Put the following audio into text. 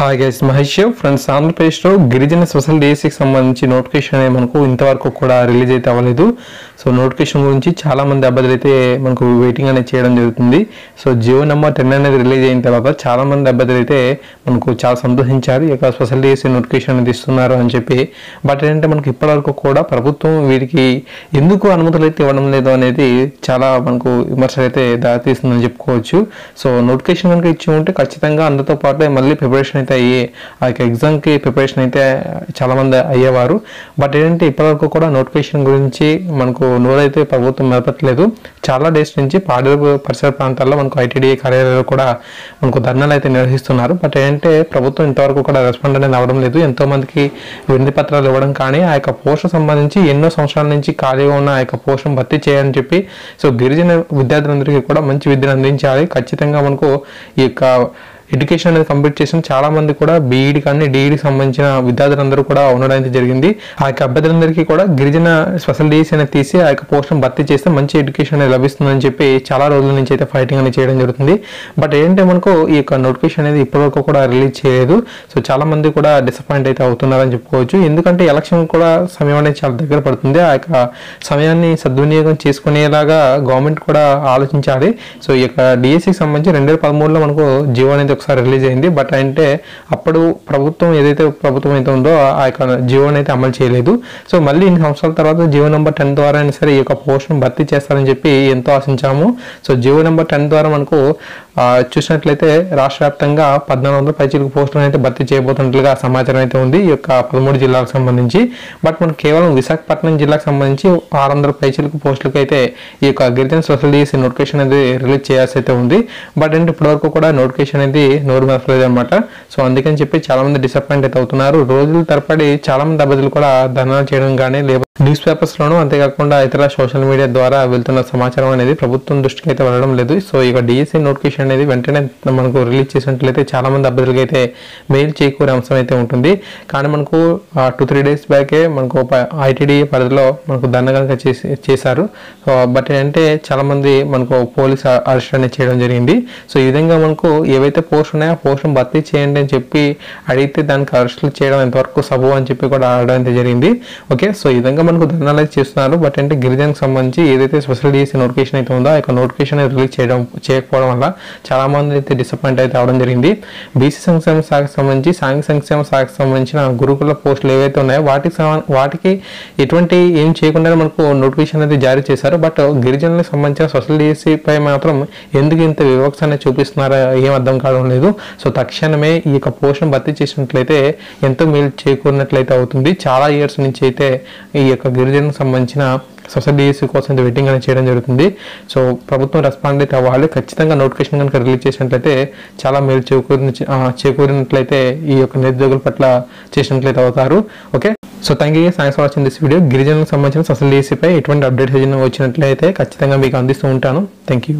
Hi guys Mahesh friends ఆంధ్రప్రదేశ్లో గిరిజన special డేస్కి సంబంధించి నోటిఫికేషన్ అనేది మనకు ఇంతవరకు కూడా రిలీజ్ అయితే అవ్వలేదు. సో నోటిఫికేషన్ గురించి చాలా మంది అయితే మనకు వెయిటింగ్ అనేది చేయడం జరుగుతుంది. సో జియో నెంబర్ టెన్ అనేది రిలీజ్ అయిన తర్వాత చాలా మంది అయితే మనకు చాలా సంతోషించారు. ఇక యొక్క స్పెషల్ నోటిఫికేషన్ అనేది ఇస్తున్నారు అని చెప్పి. బట్ ఏంటంటే మనకు ఇప్పటివరకు కూడా ప్రభుత్వం వీరికి ఎందుకు అనుమతులు అయితే ఇవ్వడం లేదు అనేది చాలా మనకు విమర్శలు అయితే దారితీస్తుందని చెప్పుకోవచ్చు. సో నోటిఫికేషన్ కనుక ఇచ్చి ఉంటే ఖచ్చితంగా అందరితో పాటు మళ్ళీ ప్రిపరేషన్ అయితే అయ్యి ఆ యొక్క ఎగ్జామ్కి ప్రిపరేషన్ అయితే చాలామంది అయ్యేవారు. బట్ ఏంటంటే ఇప్పటివరకు కూడా నోటిఫికేషన్ గురించి మనకు నోరైతే ప్రభుత్వం మెదపట్లేదు చాలా డేస్ నుంచి పాడేరు పరిసర ప్రాంతాల్లో మనకు ఐటీడీఏ కార్యాలయాలు కూడా మనకు ధర్నాలు అయితే నిర్వహిస్తున్నారు. బట్ ఏంటంటే ప్రభుత్వం ఇంతవరకు కూడా రెస్పాండ్ అనేది అవ్వడం లేదు. ఎంతోమందికి వినతి పత్రాలు ఇవ్వడం కానీ ఆ యొక్క పోస్టు సంబంధించి ఎన్నో సంవత్సరాల నుంచి ఖాళీగా ఉన్న ఆ యొక్క పోస్టును భర్తీ చేయాలని చెప్పి సో గిరిజన విద్యార్థులందరికీ కూడా మంచి విద్యను అందించాలి. ఖచ్చితంగా మనకు ఈ యొక్క ఎడ్యుకేషన్ అనేది కంప్లీట్ చేసిన చాలా మంది కూడా బీఈడి కానీ డిఈడికి సంబంధించిన విద్యార్థులందరూ కూడా ఉండడం జరిగింది. ఆ యొక్క అభ్యర్థులందరికీ కూడా గిరిజన స్పెషల్ డిఎస్ అనేది తీసి ఆ యొక్క పోస్టును భర్తీ చేస్తే మంచి ఎడ్యుకేషన్ అనేది లభిస్తుందని చెప్పి చాలా రోజుల నుంచి అయితే ఫైటింగ్ అనేది చేయడం జరుగుతుంది. బట్ ఏంటంటే మనకు ఈ యొక్క నోటిఫికేషన్ అనేది ఇప్పటివరకు కూడా రిలీజ్ చేయలేదు. సో చాలా మంది కూడా డిసప్పాయింట్ అయితే అవుతున్నారని చెప్పుకోవచ్చు. ఎందుకంటే ఎలక్షన్ కూడా సమయం అనేది చాలా దగ్గర పడుతుంది. ఆ యొక్క సమయాన్ని సద్వినియోగం చేసుకునేలాగా గవర్నమెంట్ కూడా ఆలోచించాలి. సో ఈ యొక్క డిఎస్సికి సంబంధించి రెండు వేల పదమూడులో మనకు జీవో అనేది ఒకసారి రిలీజ్ అయింది. బట్ అంటే అప్పుడు ప్రభుత్వం ఏదైతే ప్రభుత్వం అయితే ఉందో ఆ యొక్క జియోని అయితే అమలు చేయలేదు. సో మళ్ళీ ఇన్ని సంవత్సరాల తర్వాత జియో నెంబర్ టెన్ ద్వారా అయినా సరే ఈ యొక్క పోస్ట్ను భర్తీ చేస్తారని చెప్పి ఎంతో ఆశించాము. సో జియో నెంబర్ టెన్ ద్వారా మనకు చూసినట్లయితే రాష్ట్ర వ్యాప్తంగా పద్నాలుగు వందల పైచీలకు పోస్టులను అయితే భర్తీ చేయబోతున్నట్లుగా సమాచారం అయితే ఉంది ఈ యొక్క పదమూడు జిల్లాలకు సంబంధించి. బట్ మనకు కేవలం విశాఖపట్నం జిల్లాకు సంబంధించి ఆరు వందల పైచీలకు పోస్టులకు అయితే ఈ యొక్క గిరిజన సొసైటీస్ నోటిఫికేషన్ అనేది రిలీజ్ చేయాల్సి అయితే ఉంది. బట్ అంటే ఇప్పటివరకు కూడా నోటిఫికేషన్ అనేది నోరు మెరలేదు అనమాట సో అందుకని చెప్పి చాలామంది డిసప్పాయింట్ అయితే అవుతున్నారు. రోజుల తరపడి చాలా మంది అభ్యర్థులు కూడా ధర్నాలు చేయడం కానీ లేబర్ న్యూస్ పేపర్స్లోనూ అంతేకాకుండా ఇతర సోషల్ మీడియా ద్వారా వెళ్తున్న సమాచారం అనేది ప్రభుత్వం దృష్టికి అయితే వెళ్ళడం లేదు. సో ఇక డిఎస్సీ నోటిఫికేషన్ అనేది వెంటనే మనకు రిలీజ్ చేసినట్లయితే చాలా మంది అభ్యర్థులకి అయితే మెయిల్ చేకూరే అంశం అయితే ఉంటుంది. కానీ మనకు టూ త్రీ డేస్ బ్యాకే మనకు ఐటీడీ పరిధిలో మనకు దండ కనుక చేసి చేశారు. సో బట్ ఏంటంటే చాలా మంది మనకు పోలీస్ అరెస్ట్ అనేది చేయడం జరిగింది. సో ఈ విధంగా మనకు ఏవైతే పోస్ట్ ఉన్నాయో ఆ పోస్ట్ను భర్తీ చేయండి అని చెప్పి అడిగితే దానికి అరెస్టులు చేయడం ఎంతవరకు సబు అని చెప్పి కూడా అడగడం అయితే జరిగింది. ఓకే? సో ఈ విధంగా మనకు ధర్నాలు అయితే చేస్తున్నారు. బట్ అంటే గిరిజనకు సంబంధించి ఏదైతే స్పెషల్ డిఎస్సీ నోటిఫికేషన్ అయితే ఉందో ఆ యొక్క నోటిఫికేషన్ రిలీజ్ చేయడం చేయకపోవడం వల్ల చాలా మంది అయితే డిసప్పాయింట్ అయితే అవడం జరిగింది. బీసీ సంక్షేమ శాఖకు సంబంధించి సాంఘిక సంక్షేమ శాఖకు సంబంధించిన గురుకుల పోస్టులు ఏవైతే ఉన్నాయో వాటికి వాటికి ఎటువంటి ఏం చేయకుండా మనకు నోటిఫికేషన్ అనేది జారీ చేశారు. బట్ గిరిజనులకు సంబంధించిన స్పెషల్ డిఎస్సీ పై మాత్రం ఎందుకు ఇంత వివక్ష అనేది చూపిస్తున్నారో ఏం అర్థం కావడం లేదు. సో తక్షణమే ఈ యొక్క పోస్టును భర్తీ చేసినట్లయితే ఎంతో మేలు చేకూరినట్లయితే అవుతుంది. చాలా ఇయర్స్ నుంచి అయితే ఈ యొక్క గిరిజనకు సంబంధించిన సబ్సిడీస్ కోసం వెయిటింగ్ అనేది చేయడం జరుగుతుంది. సో ప్రభుత్వం రెస్పాండ్ అయితే అవ్వాలి. ఖచ్చితంగా నోటిఫికేషన్ కనుక రిలీజ్ చేసినట్లయితే చాలా మేలు చేకూరిన చేకూరినట్లయితే ఈ యొక్క నిరుద్యోగుల పట్ల చేసినట్లయితే అవుతారు. Okay? So thank you thanks for watching this video గిరిజనులకు సంబంధించిన సబ్సిడీస్పై ఎటువంటి అప్డేట్స్ వచ్చినట్లయితే ఖచ్చితంగా మీకు అందిస్తూ ఉంటాను. Thank you